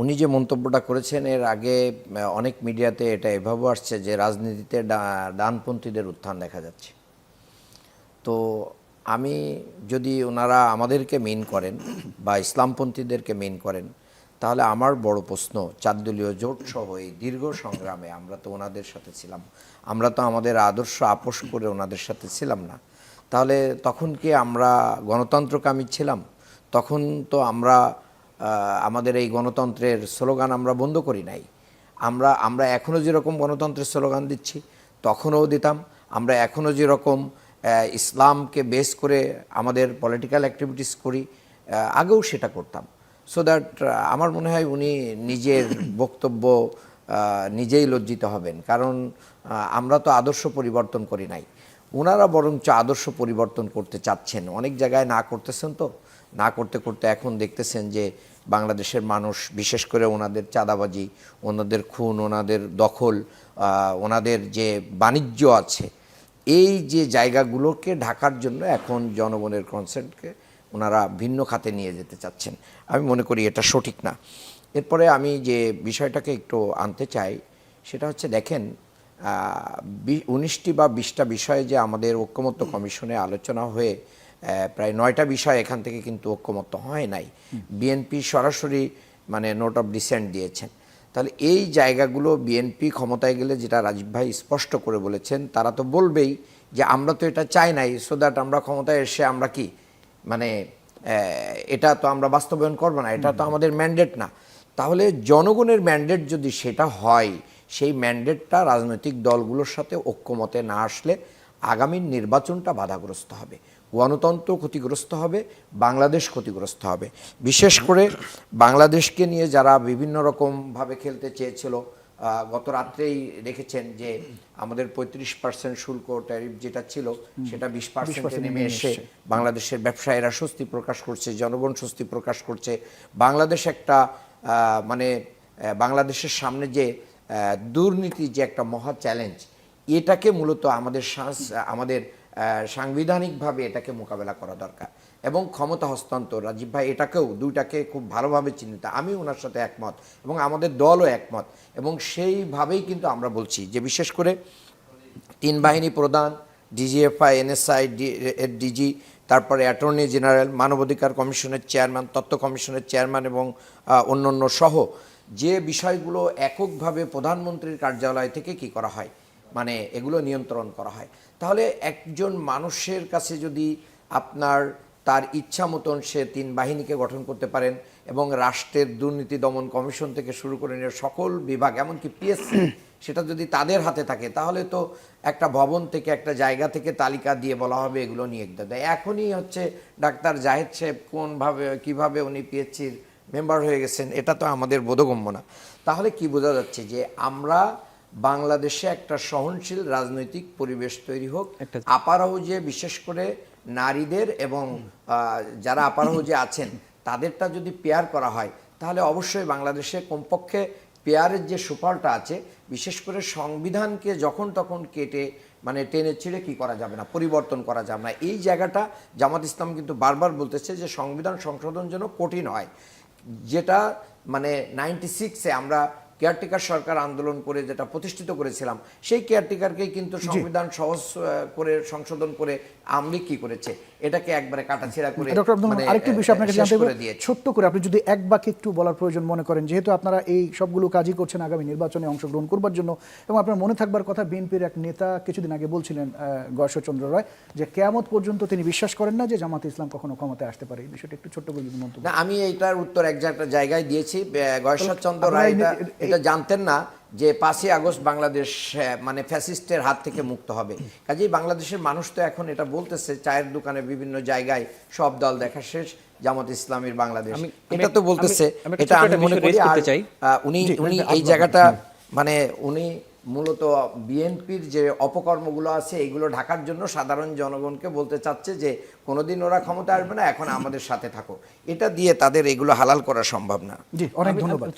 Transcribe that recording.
উনি যে মন্তব্যটা করেছেন, এর আগে অনেক মিডিয়াতে এটা এভাবে আসছে যে রাজনীতিতে ডানপন্থীদের উত্থান দেখা যাচ্ছে। তো আমি যদি ওনারা আমাদেরকে মেন করেন বা ইসলামপন্থীদেরকে মেন করেন, তাহলে আমার বড় প্রশ্ন, চারদলীয় জোট সহ এই দীর্ঘ সংগ্রামে আমরা তো ওনাদের সাথে ছিলাম, আমরা তো আমাদের আদর্শ আপোষ করে ওনাদের সাথে ছিলাম না, তাহলে তখন কি আমরা গণতন্ত্রকামী ছিলাম? তখন তো আমরা আমাদের এই গণতন্ত্রের স্লোগান আমরা বন্ধ করি নাই। আমরা আমরা এখনও যেরকম গণতন্ত্রের স্লোগান দিচ্ছি, তখনও দিতাম। আমরা এখনও যেরকম ইসলামকে বেস করে আমাদের পলিটিক্যাল অ্যাক্টিভিটিস করি আগেও সেটা করতাম। সো দ্যাট আমার মনে হয় উনি নিজের বক্তব্য নিজেই লজ্জিত হবেন। কারণ আমরা তো আদর্শ পরিবর্তন করি নাই। ওনারা বরঞ্চ আদর্শ পরিবর্তন করতে চাচ্ছেন। অনেক জায়গায় না করতেছেন তো। না করতে করতে এখন দেখতেছেন যে বাংলাদেশের মানুষ, বিশেষ করে ওনাদের চাঁদাবাজি, ওনাদের খুন, ওনাদের দখল ওনাদের যে বাণিজ্য আছে, এই যে জায়গাগুলোকে ঢাকার জন্য এখন জনগণের কনসেন্টকে ওনারা ভিন্ন খাতে নিয়ে যেতে চাচ্ছেন। আমি মনে করি এটা সঠিক না। এরপরে আমি যে বিষয়টাকে একটু আনতে চাই, সেটা হচ্ছে দেখেন উনিশটি বা বিশটা বিষয়ে যে আমাদের ঐক্যমত্য কমিশনে আলোচনা হয়ে প্রায় নয়টা বিষয় এখান থেকে কিন্তু ঐক্যমত্য হয় নাই। বিএনপি সরাসরি মানে নোট অফ ডিসেন্ট দিয়েছেন। তাহলে এই জায়গাগুলো বিএনপি ক্ষমতায় গেলে যেটা রাজীব ভাই স্পষ্ট করে বলেছেন তারা তো বলবেই যে আমরা তো এটা চাই নাই সো দ্যাট আমরা ক্ষমতায় এসে আমরা কি মানে এটা তো আমরা বাস্তবায়ন করব না এটা তো আমাদের ম্যান্ডেট না। তাহলে জনগণের ম্যান্ডেট যদি সেটা হয় সেই ম্যান্ডেটটা রাজনৈতিক দলগুলোর সাথে ঐক্যমতে না আসলে আগামী নির্বাচনটা বাধাগ্রস্ত হবে। গণতন্ত্র ক্ষতিগ্রস্ত হবে বাংলাদেশ ক্ষতিগ্রস্ত হবে। বিশেষ করে বাংলাদেশকে নিয়ে যারা বিভিন্ন রকমভাবে খেলতে চেয়েছিল গত রাত্রেই দেখেছেন যে আমাদের পঁয়ত্রিশ পার্সেন্ট শুল্ক ট্যারিফ যেটা ছিল সেটা বিশ পার্সেন্টে নেমে এসে বাংলাদেশের ব্যবসায়ীরা স্বস্তি প্রকাশ করছে জনগণ স্বস্তি প্রকাশ করছে। বাংলাদেশ একটা মানে বাংলাদেশের সামনে যে দুর্নীতি যে একটা মহা চ্যালেঞ্জ এটাকে মূলত আমাদের আমাদের সাংবিধানিকভাবে এটাকে মোকাবেলা করা দরকার। এবং ক্ষমতা হস্তান্তর, রাজীব ভাই, এটাকেও দুইটাকে খুব ভালোভাবে চিহ্নিত। আমি ওনার সাথে একমত এবং আমাদের দলও একমত। এবং সেইভাবেই কিন্তু আমরা বলছি যে বিশেষ করে তিন বাহিনী প্রধান, ডিজিএফআই, এনএসআই ডিজি, তারপরে অ্যাটর্নি জেনারেল, মানবাধিকার কমিশনের চেয়ারম্যান তত্ত্ব কমিশনের চেয়ারম্যান এবং অন্যান্য সহ যে বিষয়গুলো এককভাবে প্রধানমন্ত্রীর কার্যালয় থেকে কি করা হয়? মানে এগুলো নিয়ন্ত্রণ করা হয়। তাহলে একজন মানুষের কাছে যদি আপনার তার ইচ্ছা মতন সে তিন বাহিনীকে গঠন করতে পারেন এবং রাষ্ট্রের দুর্নীতি দমন কমিশন থেকে শুরু করে নিয়ে সকল বিভাগ, এমনকি পিএসসি, সেটা যদি তাদের হাতে থাকে, তাহলে তো একটা ভবন থেকে একটা জায়গা থেকে তালিকা দিয়ে বলা হবে এগুলো নিয়ে। দেয় এখনই হচ্ছে ডাক্তার জাহেদ সাহেব কোনভাবে, কীভাবে উনি পিএসসির মেম্বার হয়ে গেছেন এটা তো আমাদের বোধগম্য না। তাহলে কি বোঝা যাচ্ছে যে আমরা বাংলাদেশে একটা সহনশীল রাজনৈতিক পরিবেশ তৈরি হোক একটা- আপার হাউজে বিশেষ করে নারীদের এবং যারা আপার হাউজে আছেন তাদেরটা যদি পেয়ার করা হয় তাহলে অবশ্যই বাংলাদেশে কমপক্ষে পেয়ারের যে সুফলটা আছে বিশেষ করে সংবিধানকে যখন তখন কেটে মানে টেনে ছিঁড়ে কি করা যাবে না পরিবর্তন করা যাবে না। এই জায়গাটা জামাত ইসলাম কিন্তু বারবার বলতেছে যে সংবিধান সংশোধন যেন কঠিন হয়। যেটা মানে নাইনটি সিক্সে আমরা কেয়ারটেকার সরকার আন্দোলন করে যেটা প্রতিষ্ঠিত করেছিলাম সেই কেয়ারটেকারকে কিন্তু সংবিধান সহজ করে সংশোধন করে আমলি কি করেছে এটাকে একবারে কাটাছেড়া করে ডক্টর আব্দুল মানে, আরেকটি বিষয় আপনাকে জানতে হবে ছোট্ট করে আপনি যদি এক বাক্যে একটু বলার প্রয়োজন মনে করেন যেহেতু আপনারা এই সবগুলো কাজই করছেন আগামী নির্বাচনে অংশগ্রহণ করবার জন্য এবং আপনার মনে থাকবার কথা বিএনপির এক নেতা কিছুদিন আগে বলছিলেন গয়েশ্বরচন্দ্র রায় যে কেয়ামত পর্যন্ত তিনি বিশ্বাস করেন না যে জামাত ইসলাম কখনো ক্ষমতায় আসতে পারে। এই বিষয়টা একটু ছোট্ট করে যদি মন্তব্য আমি এইটার উত্তর এক একটা জায়গায় দিয়েছি আপনারা রায় এটা জানতেন না যে পাঁচই আগস্ট বাংলাদেশ মানে ফ্যাসিস্টের হাত থেকে মুক্ত হবে। কাজেই বাংলাদেশের মানুষ তো এখন এটা বলতেছে চায়ের দোকানে বিভিন্ন জায়গায় সব দল দেখা শেষ জামাত ইসলামীর বাংলাদেশ। এটা তো বলতেছে। এটা আমি মনে করি আর চাই। উনি উনি এই জায়গাটা মানে উনি মূলত বিএনপির যে অপকর্মগুলো আছে এগুলো ঢাকার জন্য সাধারণ জনগণকে বলতে চাচ্ছে যে কোনোদিন ওরা ক্ষমতা আসবে না এখন আমাদের সাথে থাকো। এটা দিয়ে তাদের এগুলো হালাল করা সম্ভব না। জি অনেক ধন্যবাদ।